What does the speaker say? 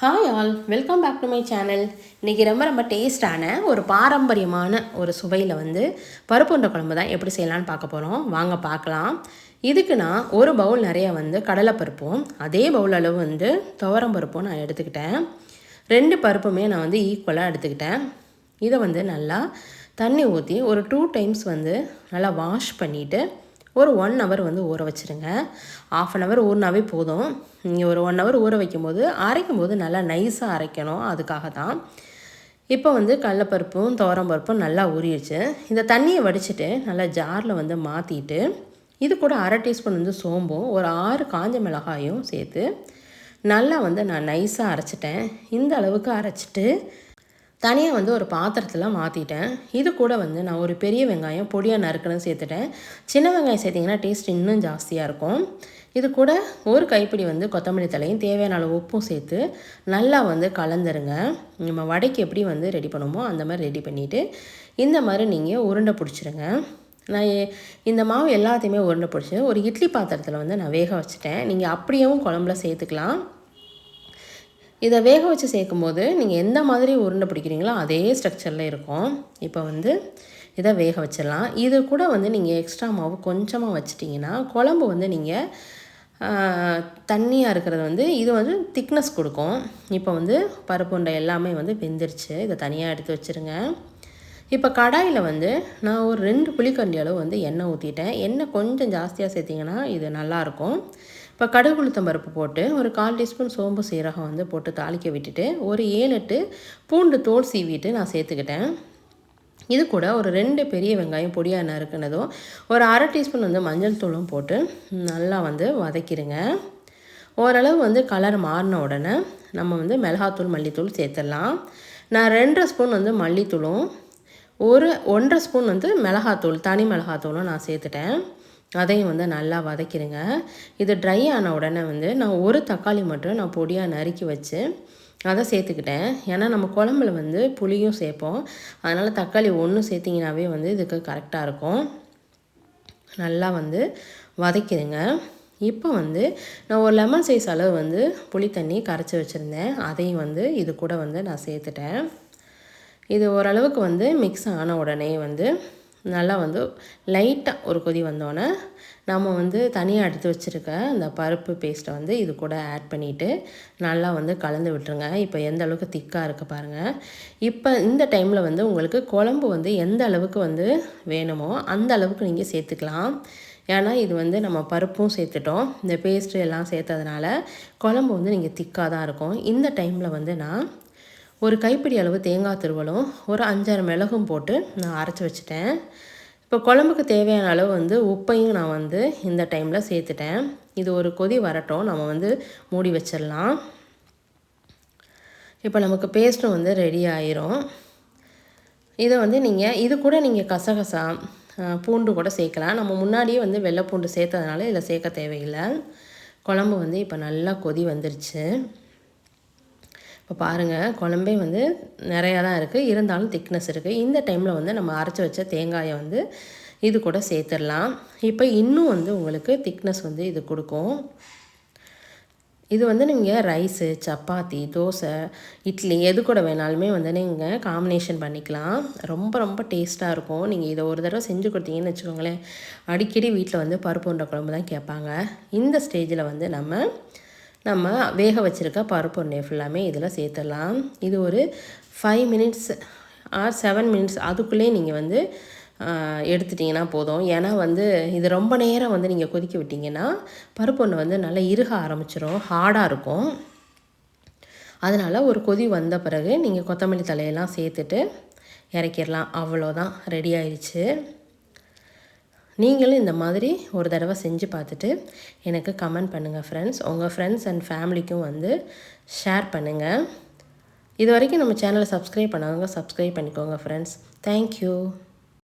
Hi all welcome back to my channel இன்றைக்கி ரொம்ப ரொம்ப டேஸ்டான ஒரு பாரம்பரியமான ஒரு சுவையில் வந்து பருப்புன்ற குழம்பு தான் எப்படி செய்யலான்னு பார்க்க போகிறோம் வாங்க பார்க்கலாம். இதுக்கு நான் ஒரு பவுல் நிறைய வந்து கடலைப்பருப்பும் அதே பவுல் அளவு வந்து துவரம் பருப்பும் நான் எடுத்துக்கிட்டேன். ரெண்டு பருப்புமே நான் வந்து ஈக்குவலாக எடுத்துக்கிட்டேன். இதை வந்து நல்லா தண்ணி ஊற்றி ஒரு டூ டைம்ஸ் வந்து நல்லா வாஷ் பண்ணிவிட்டு ஒரு ஒன் ஹவர் வந்து ஊற வச்சுருங்க. ஆஃப் அன் ஹவர் ஊறினாவே போதும். நீங்கள் ஒரு ஒன் ஹவர் ஊற வைக்கும் போது அரைக்கும் போது நல்லா நைஸாக அரைக்கணும். அதுக்காக தான். இப்போ வந்து கடலப்பருப்பும் பருப்பும் நல்லா ஊறிடுச்சு. இந்த தண்ணியை வடிச்சிட்டு நல்லா ஜாரில் வந்து மாற்றிட்டு இது கூட அரை டீஸ்பூன் வந்து சோம்பும் ஒரு ஆறு காஞ்ச மிளகாயும் சேர்த்து நல்லா வந்து நான் நைஸாக அரைச்சிட்டேன். இந்த அளவுக்கு அரைச்சிட்டு தனியாக வந்து ஒரு பாத்திரத்தில் மாற்றிட்டேன் இது கூட வந்து நான் ஒரு பெரிய வெங்காயம் பொடியாக நறுக்கணும் சேர்த்துட்டேன். சின்ன வெங்காயம் சேர்த்திங்கன்னா டேஸ்ட் இன்னும் ஜாஸ்தியாக இருக்கும். இது கூட ஒரு கைப்பிடி வந்து கொத்தமல்லி தலையும் தேவையான அளவு உப்பும் சேர்த்து நல்லா வந்து கலந்துருங்க. நம்ம வடைக்கு எப்படி வந்து ரெடி பண்ணுமோ அந்த மாதிரி ரெடி பண்ணிவிட்டு இந்த மாதிரி நீங்கள் உருண்டை பிடிச்சிருங்க. நான் இந்த மாவு எல்லாத்தையுமே உருண்டை பிடிச்சி ஒரு இட்லி பாத்திரத்தில் வந்து நான் வேக வச்சுட்டேன். நீங்கள் அப்படியேவும் குழம்புல சேர்த்துக்கலாம். இதை வேக வச்சு சேர்க்கும் போது நீங்கள் எந்த மாதிரி உருண்டை பிடிக்கிறீங்களோ அதே ஸ்ட்ரக்சரில் இருக்கும். இப்போ வந்து இதை வேக வச்சிடலாம். இது கூட வந்து நீங்கள் எக்ஸ்ட்ரா மாவு கொஞ்சமாக வச்சிட்டிங்கன்னா குழம்பு வந்து நீங்கள் தண்ணியாக இருக்கிறது வந்து இது வந்து திக்னஸ் கொடுக்கும். இப்போ வந்து பருப்பு உண்டை எல்லாமே வந்து வெந்துருச்சு. இதை தனியாக எடுத்து வச்சுருங்க. இப்போ கடாயில் வந்து நான் ஒரு ரெண்டு புளிக்கண்டி அளவு வந்து எண்ணெய் ஊற்றிட்டேன் எண்ணெய் கொஞ்சம் ஜாஸ்தியாக சேர்த்திங்கன்னா இது நல்லாயிருக்கும் இப்போ கடுகு உளுத்தம் பருப்பு போட்டு ஒரு கால் டீஸ்பூன் சோம்பு சீரகம் வந்து போட்டு தாளிக்க விட்டுட்டு ஒரு ஏழு எட்டு பூண்டு தோல் சீவிட்டு நான் சேர்த்துக்கிட்டேன். இது கூட ஒரு ரெண்டு பெரிய வெங்காயம் பொடியாக நறுக்குனதும் ஒரு அரை டீஸ்பூன் வந்து மஞ்சள் தூளும் போட்டு நல்லா வந்து வதக்கிடுங்க ஓரளவு வந்து கலர் மாறின உடனே நம்ம வந்து மிளகாத்தூள் மல்லித்தூள் சேர்த்துடலாம். நான் ரெண்டரை ஸ்பூன் வந்து மல்லித்தூளும் ஒரு ஒன்றரை ஸ்பூன் வந்து மிளகாத்தூள் தனி மிளகாத்தூளும் நான் சேர்த்துட்டேன். அதையும் வந்து நல்லா வதக்கிடுங்க. இது ட்ரை ஆன உடனே வந்து நான் ஒரு தக்காளி மட்டும் நான் பொடியாக நறுக்கி வச்சு அதை சேர்த்துக்கிட்டேன். ஏன்னா நம்ம குழம்புல வந்து புளியும் சேர்ப்போம். அதனால் தக்காளி ஒன்று சேர்த்திங்கனாவே வந்து இதுக்கு கரெக்டாக இருக்கும். நல்லா வந்து வதக்கிடுங்க. இப்போ வந்து நான் ஒரு லெமன் சைஸ் அளவு வந்து புளி தண்ணி கரைச்சி வச்சுருந்தேன். அதையும் வந்து இது கூட வந்து நான் சேர்த்துட்டேன். இது ஓரளவுக்கு வந்து மிக்ஸ் ஆன உடனே வந்து நல்லா வந்து லைட்டாக ஒரு கொதி வந்தோடனே நம்ம வந்து தனியாக எடுத்து வச்சுருக்க அந்த பருப்பு பேஸ்ட்டை வந்து இது கூட ஆட் பண்ணிவிட்டு நல்லா வந்து கலந்து விட்டுருங்க. இப்போ எந்த அளவுக்கு திக்காக இருக்குது பாருங்கள் இப்போ இந்த டைமில் வந்து உங்களுக்கு குழம்பு வந்து எந்த அளவுக்கு வந்து வேணுமோ அந்த அளவுக்கு நீங்கள் சேர்த்துக்கலாம். ஏன்னா இது வந்து நம்ம பருப்பும் சேர்த்துட்டோம். இந்த பேஸ்ட்டு எல்லாம் சேர்த்ததுனால குழம்பு வந்து நீங்கள் திக்காக தான் இருக்கும். இந்த டைமில் வந்து நான் ஒரு கைப்பிடி அளவு தேங்காய் திருவலும் ஒரு அஞ்சாறு மிளகும் போட்டு நான் அரைச்சி வச்சுட்டேன். இப்போ குழம்புக்கு தேவையான அளவு வந்து உப்பையும் நான் வந்து இந்த டைமில் சேர்த்துட்டேன். இது ஒரு கொதி வரட்டும். நம்ம வந்து மூடி வச்சிடலாம். இப்போ நமக்கு பேஸ்ட்டும் வந்து ரெடி ஆயிரும். இதை வந்து நீங்கள் இது கூட நீங்கள் கசகசா பூண்டு கூட சேர்க்கலாம். நம்ம முன்னாடியே வந்து வெள்ளை பூண்டு சேர்த்ததுனால இதில் சேர்க்க தேவையில்லை. குழம்பு வந்து இப்போ நல்லா கொதி வந்துருச்சு. இப்போ பாருங்கள் குழம்பே வந்து நிறையா தான் இருக்குது இருந்தாலும் திக்னஸ் இருக்குது இந்த டைமில் வந்து நம்ம அரைச்சி வச்ச தேங்காயை வந்து இது கூட சேர்த்துடலாம். இப்போ இன்னும் வந்து உங்களுக்கு திக்னஸ் வந்து இது கொடுக்கும். இது வந்து நீங்கள் ரைஸு சப்பாத்தி தோசை இட்லி எது கூட வேணாலுமே வந்து நீங்கள் காம்பினேஷன் பண்ணிக்கலாம். ரொம்ப ரொம்ப டேஸ்ட்டாக இருக்கும். நீங்கள் இதை ஒரு தடவை செஞ்சு கொடுத்தீங்கன்னு வச்சுக்கோங்களேன் அடிக்கடி வீட்டில் வந்து பருப்பு குழம்பு தான் கேட்பாங்க. இந்த ஸ்டேஜில் வந்து நம்ம நம்ம வேக வச்சுருக்க பருப்பு உருண்டை ஃபுல்லாமே இதில் சேர்த்துடலாம். இது ஒரு five minutes or seven minutes அதுக்குள்ளே நீங்கள் வந்து எடுத்துட்டிங்கன்னா போதும். ஏன்னா வந்து இது ரொம்ப நேரம் வந்து நீங்கள் கொதிக்க விட்டிங்கன்னா பருப்பு ஒன்று வந்து நல்லா இறுக ஆரம்பிச்சிடும் ஹார்டாக இருக்கும். அதனால் ஒரு கொதி வந்த பிறகு நீங்கள் கொத்தமல்லி தலையெல்லாம் சேர்த்துட்டு இறக்கிடலாம். அவ்வளோதான் ரெடி ஆயிடுச்சு நீங்களும் இந்த மாதிரி ஒரு தடவை செஞ்சு பார்த்துட்டு எனக்கு கமெண்ட் பண்ணுங்கள் ஃப்ரெண்ட்ஸ் உங்கள் ஃப்ரெண்ட்ஸ் அண்ட் ஃபேமிலிக்கும் வந்து ஷேர் பண்ணுங்கள் இது வரைக்கும் நம்ம சேனலை சப்ஸ்கிரைப் பண்ணாதவங்க சப்ஸ்கிரைப் பண்ணிக்கோங்க ஃப்ரெண்ட்ஸ் தேங்க்யூ